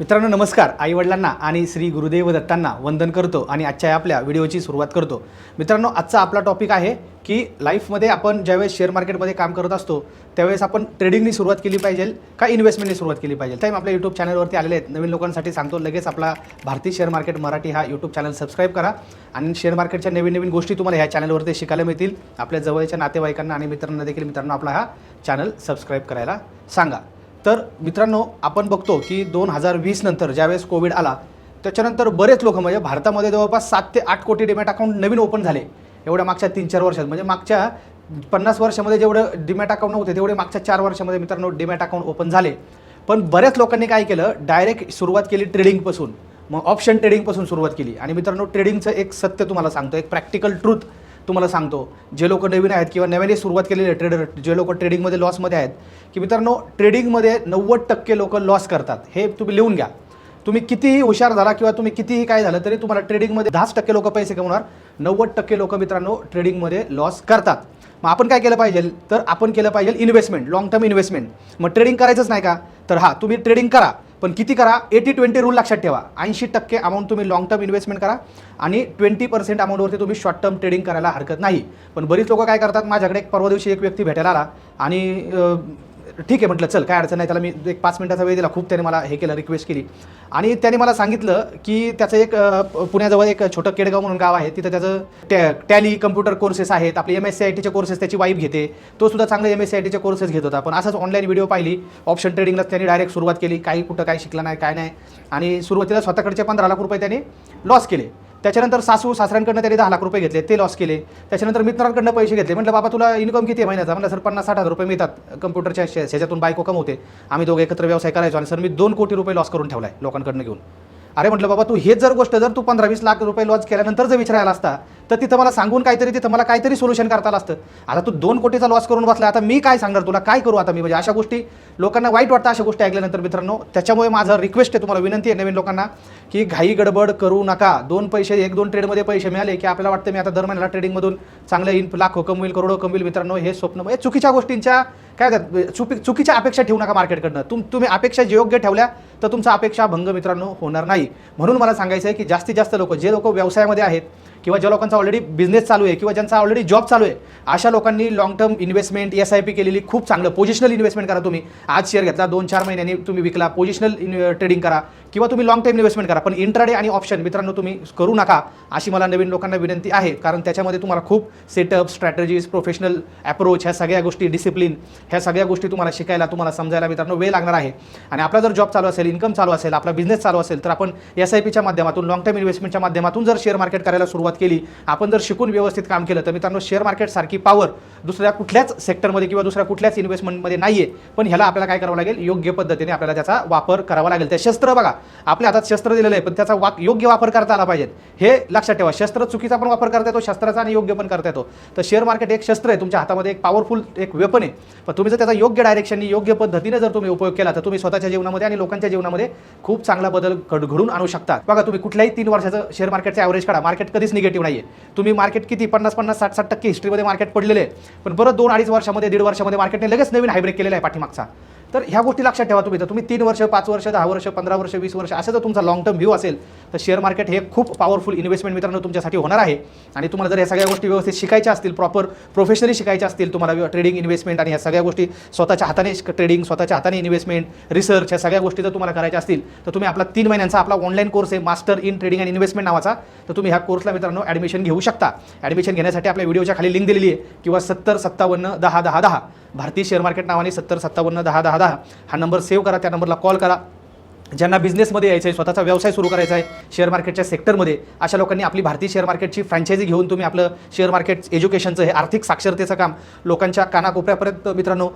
मित्रांनो नमस्कार. आईवडिलांना आणि श्री गुरुदेव दत्तांना वंदन करतो आणि आजच्या आपल्या व्हिडिओची सुरुवात करतो. मित्रांनो आजचा आपला टॉपिक आहे की लाईफमध्ये आपण ज्यावेळेस शेअर मार्केटमध्ये काम करत असतो त्यावेळेस आपण ट्रेडिंगनी सुरुवात केली पाहिजे का इन्व्हेस्टमेंटनी सुरुवात केली पाहिजे? टाईम आपल्या यूट्यूब चॅनलवरती आलेले आहेत. नवीन लोकांसाठी सांगतो लगेच आपला भारतीय शेअर मार्केट मराठी हा यूट्यूब चॅनल सबस्क्राईब करा. आणि शेअर मार्केटच्या नवीन नवीन गोष्टी तुम्हाला ह्या चॅनलवरती शिकायला मिळतील. आपल्या जवळच्या नातेवाईकांना आणि मित्रांना देखील मित्रांनो आपला हा चॅनल सबस्क्राईब करायला सांगा. तर मित्रांनो आपण बघतो की दोन हजार वीस नंतर ज्यावेळेस कोविड आला त्याच्यानंतर बरेच लोक म्हणजे भारतामध्ये जवळपास सात ते आठ कोटी डिमॅट अकाउंट नवीन ओपन झाले. एवढ्या मागच्या तीन चार वर्षात म्हणजे मागच्या पन्नास वर्षामध्ये जेवढं डिमॅट अकाउंट नव्हते तेवढे मागच्या चार वर्षामध्ये मित्रांनो डिमॅट अकाउंट ओपन झाले. पण बऱ्याच लोकांनी काय केलं डायरेक्ट सुरुवात केली ट्रेडिंगपासून. मग ऑप्शन ट्रेडिंगपासून सुरुवात केली. आणि मित्रांनो ट्रेडिंगचं एक सत्य तुम्हाला सांगतो एक प्रॅक्टिकल ट्रूथ. तुम्हाला सांगतो. जे लोक नवीन आहेत किंवा नव्याने सुरुवात केलेले ट्रेडर जे लोक ट्रेडिंगमध्ये लॉसमध्ये आहेत की मित्रांनो ट्रेडिंगमध्ये नव्वद टक्के लोक लॉस करतात. हे तुम्ही लिहून घ्या. तुम्ही कितीही हुशार झाला किंवा तुम्ही कितीही काय झालं तरी तुम्हाला ट्रेडिंगमध्ये दहाच टक्के लोक पैसे कमवणार. नव्वद टक्के लोक मित्रांनो ट्रेडिंगमध्ये लॉस करतात. मग आपण काय केलं पाहिजे? तर आपण केलं पाहिजे इन्व्हेस्टमेंट लॉंग टर्म इन्व्हेस्टमेंट मग ट्रेडिंग करायचंच नाही का? तर हां तुम्ही ट्रेडिंग करा. पण किती करा? एटी ट्वेंटी रूल लक्षात ठेवा. ऐंशी टक्के अमाऊंट तुम्ही लॉंग टर्म इन्व्हेस्टमेंट करा आणि ट्वेंटी पर्सेंट अमाऊंटवरती तुम्ही शॉर्ट टर्म ट्रेडिंग करायला हरकत नाही. पण बरीच लोक काय करतात? माझ्याकडे एक परवा दिवशी एक व्यक्ती भेटायला आला आणि ठीक आहे म्हटलं चल काय अडचण नाही त्याला मी एक पाच मिनिटाचा वेळ दिला खूप त्याने मला हे केलं रिक्वेस्ट केली. आणि त्याने मला सांगितलं की त्याचं एक पुण्याजवळ एक छोटं केडगाव म्हणून गाव आहे तिथं त्याचं टॅ टॅली कम्प्युटर कोर्सेस आहेत आपले एम एस सी आय टीचे कोर्सेस त्याची वाईफ घेते तो सुद्धा चांगले एम एस सी आय टीचे कोर्सेस घेत होता पण असंच ऑनलाईन व्हिडिओ पाहिली ऑप्शन ट्रेडिंगला त्यांनी डायरेक्ट सुरुवात केली काही कुठं काय शिकला नाही काय नाही आणि सुरुवातीला स्वतःकडचे पंधरा लाख रुपये त्याने लॉस केले. त्याच्यानंतर सासू सासऱ्यांकडनं त्याने दहा लाख रुपये घेतले ते लॉस केले. त्याच्यानंतर मित्रांकडनं पैसे घेतले. म्हटलं बाबा तुला इन्कम किती आहे महिन्याचा? म्हटलं सर पन्नास साठ हजार रुपये मिळतात. कम्प्युटरच्या ह्याच्यातून बायको कमवते. आम्ही दोघे एकत्र व्यवसाय करायचो आणि सर मी दोन कोटी रुपये लॉस करून ठेवला आहे लोकांकडनं घेऊन. अरे म्हटलं बाबा तू हेच जर गोष्ट जर तू पंधरा वीस लाख रुपये लॉस केल्यानंतर जर विचारायला असता तर तिथं मला सांगून काहीतरी तिथं मला काहीतरी सोल्युशन करता आलं असतं. आता तू दोन कोटीचा लॉस करून बसला आता मी काय सांगणार तुला? काय करू आता मी? म्हणजे अशा गोष्टी लोकांना वाईट वाटतं अशा गोष्टी ऐकल्यानंतर मित्रांनो. त्याच्यामुळे माझं रिक्वेस्ट आहे तुम्हाला विनंती आहे नवीन लोकांना की घाई गडबड करू नका. दोन पैसे एक दोन ट्रेडमध्ये पैसे मिळाले की आपल्याला वाटतं मी आता दर महिन्याला ट्रेडिंगमधून चांगले इन लाखो कमवेल करोडो कमवेल मित्रांनो हे स्वप्न. म्हणजे चुकीच्या गोष्टींच्या काय म्हणतात, चुकी चुकीच्या अपेक्षा ठेवू नका मार्केटकडनं तुम तुम्ही अपेक्षा जे योग्य ठेवल्या तर तुमचा अपेक्षा भंग मित्रांनो होणार नाही. म्हणून मला सांगायचं आहे की जास्तीत जास्त लोक जे लोक व्यवसायामध्ये आहेत किंवा ज्या लोकांचा ऑलरेडी बिझनेस चालू आहे किंवा ज्यांचा ऑलरेडी जॉब चालू आहे अशा लोकांनी long term investment S I P केलेली खूप चांगलं पोझिशनल इन्व्हेस्टमेंट करा तुम्ही. आज शेअर घेतला दोन चार महिन्यांनी तुम्ही विकला पोजिशनल ट्रेडिंग करा किंवा तुम्ही लॉंग टर्म इन्व्हेस्टमेंट करा. पण इंट्राडे आणि ऑप्शन मित्रांनो तुम्ही करू नका अशी मला नवीन लोकांना विनंती आहे कारण त्याच्यामध्ये तुम्हाला खूप सेटअप स्ट्रॅटेजीज प्रोफेशनल अप्रोच ह्या सगळ्या गोष्टी डिसिप्लिन ह्या सगळ्या गोष्टी तुम्हाला शिकायला तुम्हाला समजायला मित्रांनो वेळ लागणार आहे. आणि आपला जर जॉब चालू असेल इन्कम चालू असेल आपला बिझनेस चालू असेल तर आपण एस आय पीच्या माध्यमातून लॉंग टर्म इन्व्हेस्टमेंटच्या माध्यमातून जर शेअर मार्केट करायला सुरुवात केली. आपण जर शिकून व्यवस्थित काम केलं तर मित्रांनो शेअर मार्केटसारखी पॉवर दुसऱ्या कुठल्याच सेक्टरमध्ये किंवा दुसऱ्या कुठल्याच इन्व्हेस्टमेंटमध्ये नाही आहे पण ह्याला आपल्याला काय करावं लागेल? योग्य पद्धतीने आपल्याला त्याचा वापर करावा लागेल. त्या शस्त्र बघा. आपल्या हातात शस्त्र दिलेलं आहे पण त्याचा वाक योग्य वापर करता आला पाहिजे हे लक्षात ठेवा. शस्त्र चुकीचा पण वापर करता येतो शस्त्राचा आणि योग्य पण करता येतो. तर शेअर मार्केट एक शस्त्र आहे. तुमच्या हातामध्ये एक पॉवरफुल एक वेपन आहे. पण तुम्ही जर त्याचा योग्य डायरेक्शननी योग्य पद्धतीने जर तुम्ही उपयोग केला तर तुम्ही स्वतःच्या जीवनामध्ये आणि लोकांच्या जीवनामध्ये खूप चांगला बदल घड घडून आणू शकता. बघा तुम्ही कुठल्याही तीन वर्षाचं शेअर मार्केटचं ॲव्हरेज काढा. मार्केट कधीच निगेटिव्ह नाही आहे तुम्ही मार्केट किती? पन्नास पन्नास साठ साठ टक्के हिस्ट्रीमध्ये मार्केट पडलेले आहे. पण बरं दोन अडीच वर्षामध्ये दीड वर्षामध्ये मार्केटने लगेच नवीन हायब्रेक केलेला आहे पाठीमागचा. तर ह्या गोष्टी लक्षात ठेवा तुम्ही. तर तुम्ही तीन वर्ष पाच वर्ष दहा वर्ष पंधरा वर्ष वीस वर्ष असं जर तुमचा लॉंग टर्म व्ह्यू असेल तर शेअर मार्केट हे खूप पॉवरफुल इन्व्हेस्टमेंट मित्रांनो तुमच्यासाठी होणार आहे. आणि तुम्हाला जर या सगळ्या गोष्टी व्यवस्थित शिकायच्या असतील प्रॉपर प्रोफेशनली शिकायच्या असतील तुम्हाला ट्रेडिंग इन्व्हेस्टमेंट आणि ह्या सगळ्या गोष्टी स्वतःच्या हाताने ट्रेडिंग स्वतःच्या हाताने इन्व्हेस्टमेंट रिसर्च या सगळ्या गोष्टी जर तुम्हाला करायच्या असतील तर तुम्ही आपला तीन महिन्यांचा आपला ऑनलाईन कोर्स आहे master in trading and investment नावाचा. तर तुम्ही ह्या कोर्सला मित्रांनो ॲडमिशन घेऊ शकता. ॲडमिशन घेण्यासाठी आपल्या व्हिडिओच्या खाली लिंक दिलेली आहे किंवा सत्तर सत्तावन्न दहा दहा दहा. भारतीय शेअर मार्केट नावाने सत्तर सत्तावन्न दहा दहा दहा हा नंबर सेव्ह करा त्या नंबरला कॉल करा. ज्यांना बिझनेसमध्ये यायचं आहे स्वतःचा व्यवसाय सुरू करायचा आहे शेअर मार्केटच्या सेक्टरमध्ये अशा लोकांनी आपली भारतीय शेअर मार्केटची फ्रँचायझी घेऊन तुम्ही आपलं शेअर मार्केट एज्युकेशनचं हे आर्थिक साक्षरतेचं काम लोकांच्या कानाकोपऱ्यापर्यंत मित्रांनो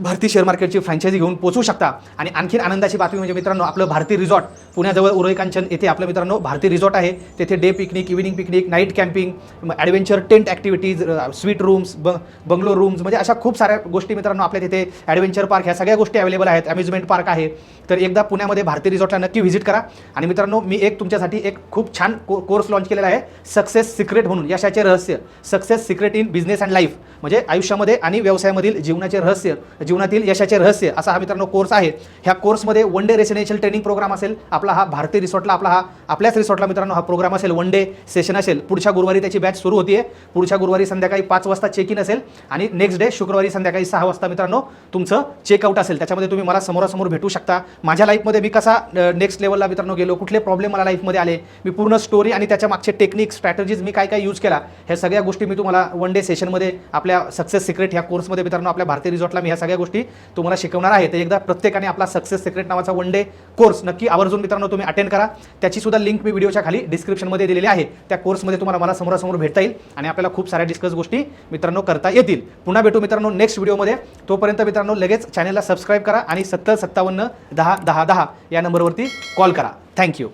भारतीय शेअर मार्केटची फ्रँचायझी घेऊन पोहोचू शकता. आणि आणखीन आनंदाची बातमी म्हणजे मित्रांनो आपलं भारतीय रिसॉर्ट पुण्याजवळ उरई कांचन येथे आपलं मित्रांनो भारतीय रिसॉर्ट आहे. तेथे day picnic evening picnic night camping adventure tent activities suite rooms ब बंगलो रूम्स म्हणजे अशा खूप साऱ्या गोष्टी मित्रांनो आपल्या तिथे ॲडव्हेंचर पार्क ह्या सगळ्या गोष्टी अवेलेबल आहेत. अम्युजमेंट पार्क आहे. तर एकदा पुण्यामध्ये भारतीय रिसॉर्टला नक्की व्हिजिट करा. आणि मित्रांनो मी एक तुमच्यासाठी एक खूप छान को कोर्स लॉन्च केलेला आहे. सक्सेस सिक्रेट म्हणून. यशाचे रहस्य. Success secret in business and life म्हणजे आयुष्यामध्ये आणि व्यवसायामधील जीवनाचे रहस्य. जीवनातील यशाचे रहस्य असा हा मित्रांनो कोर्स आहे. ह्या कोर्समध्ये one day residential training program असेल आपला हा भारतीय रिसॉर्टला आपला हा आपल्याच रिसॉर्टला मित्रांनो हा प्रोग्राम असेल वन डे सेशन असेल. पुढच्या गुरुवारी त्याची बॅच सुरू होतीये. पुढच्या गुरुवारी संध्याकाळी पाच वाजता चेक इन असेल आणि नेक्स्ट डे शुक्रवारी संध्याकाळी सहा वाजता मित्रांनो तुमचं चेकआउट असेल. त्याच्यामध्ये तुम्ही मला समोरासमोर भेटू शकता. माझ्या लाईफमध्ये मी कसा नेक्स्ट लेवलला मित्रांनो गेलो कुठले प्रॉब्लेम मला लाईफमध्ये आले मी पूर्ण स्टोरी आणि त्याच्या मागचे टेक्निक स्ट्रॅटेजीज मी काय काय यूज केला ह्या सगळ्या गोष्टी मी तुम्हाला वन डे सेशनमध्ये आपल्या सक्सेस सिक्रेट ह्या कोर्समध्ये मित्रांनो आपल्या भारतीय रिसॉर्टला मी ह्या सगळ्या सगळ्या गोष्टी तुम्हाला शिकवणार आहे. तर एकदा प्रत्येकाने आपला सक्सेस सिक्रेट नावाचा वन डे कोर्स नक्की आवर्जून मित्रांनो तुम्ही अटेंड करा. त्याची सुद्धा लिंक मी व्हिडिओच्या खाली डिस्क्रिप्शनमध्ये दिलेली आहे. त्या कोर्समध्ये तुम्हाला मला समोरासमोर भेटता येईल आणि आपल्याला खूप साऱ्या डिस्कस गोष्टी मित्रांनो करता येतील. पुन्हा भेटू मित्रांनो नेक्स्ट व्हिडिओमध्ये तोपर्यंत मित्रांनो लगेच चॅनलला सबस्क्राईब करा आणि सत्तर सत्तावन्न दहा दहा दहा या नंबरवरती कॉल करा. थँक्यू